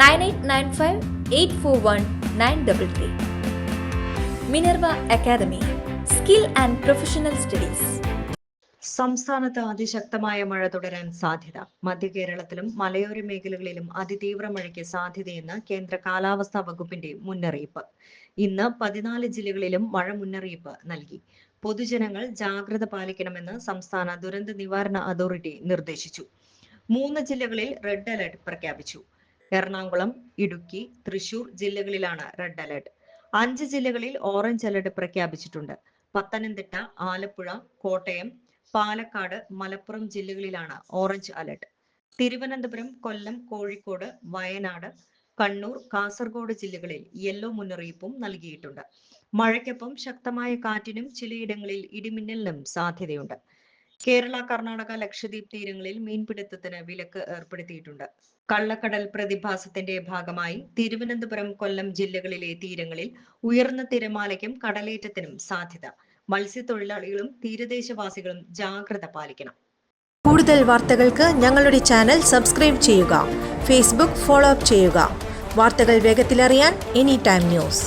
nine eight nine five eight four one nine double three. Minerva academy skill and professional studies. സംസ്ഥാനത്ത് അതിശക്തമായ മഴ തുടരാൻ സാധ്യത. മധ്യ കേരളത്തിലും മലയോര മേഖലകളിലും അതിതീവ്ര മഴയ്ക്ക് സാധ്യതയെന്ന് കേന്ദ്ര കാലാവസ്ഥാ വകുപ്പിന്റെ മുന്നറിയിപ്പ്. ഇന്ന് പതിനാല് ജില്ലകളിലും മഴ മുന്നറിയിപ്പ് നൽകി. പൊതുജനങ്ങൾ ജാഗ്രത പാലിക്കണമെന്ന് സംസ്ഥാന ദുരന്ത നിവാരണ അതോറിറ്റി നിർദ്ദേശിച്ചു. മൂന്ന് ജില്ലകളിൽ റെഡ് അലർട്ട് പ്രഖ്യാപിച്ചു. എറണാകുളം ഇടുക്കി തൃശൂർ ജില്ലകളിലാണ് റെഡ് അലർട്ട് അഞ്ച് ജില്ലകളിൽ ഓറഞ്ച് അലർട്ട് പ്രഖ്യാപിച്ചിട്ടുണ്ട്. പത്തനംതിട്ട ആലപ്പുഴ കോട്ടയം പാലക്കാട് മലപ്പുറം ജില്ലകളിലാണ് ഓറഞ്ച് അലർട്ട് തിരുവനന്തപുരം കൊല്ലം കോഴിക്കോട് വയനാട് കണ്ണൂർ കാസർഗോഡ് ജില്ലകളിൽ യെല്ലോ മുന്നറിയിപ്പും നൽകിയിട്ടുണ്ട്. മഴയ്ക്കൊപ്പം ശക്തമായ കാറ്റിനും ചിലയിടങ്ങളിൽ ഇടിമിന്നലിനും സാധ്യതയുണ്ട്. കേരള കർണാടക ലക്ഷദ്വീപ് തീരങ്ങളിൽ മീൻപിടുത്തത്തിന് വിലക്ക് ഏർപ്പെടുത്തിയിട്ടുണ്ട്. കള്ളക്കടൽ പ്രതിഭാസത്തിന്റെ ഭാഗമായി തിരുവനന്തപുരം കൊല്ലം ജില്ലകളിലെ തീരങ്ങളിൽ ഉയർന്ന തിരമാലയ്ക്കും കടലേറ്റത്തിനും സാധ്യത. മത്സ്യത്തൊഴിലാളികളും തീരദേശവാസികളും ജാഗ്രത പാലിക്കണം. കൂടുതൽ വാർത്തകൾക്ക് ഞങ്ങളുടെ ചാനൽ സബ്സ്ക്രൈബ് ചെയ്യുക ഫേസ്ബുക്ക് ഫോളോ അപ്പ് ചെയ്യുക. വാർത്തകൾ വേഗത്തിലറിയാൻ എനി ടൈം ന്യൂസ്.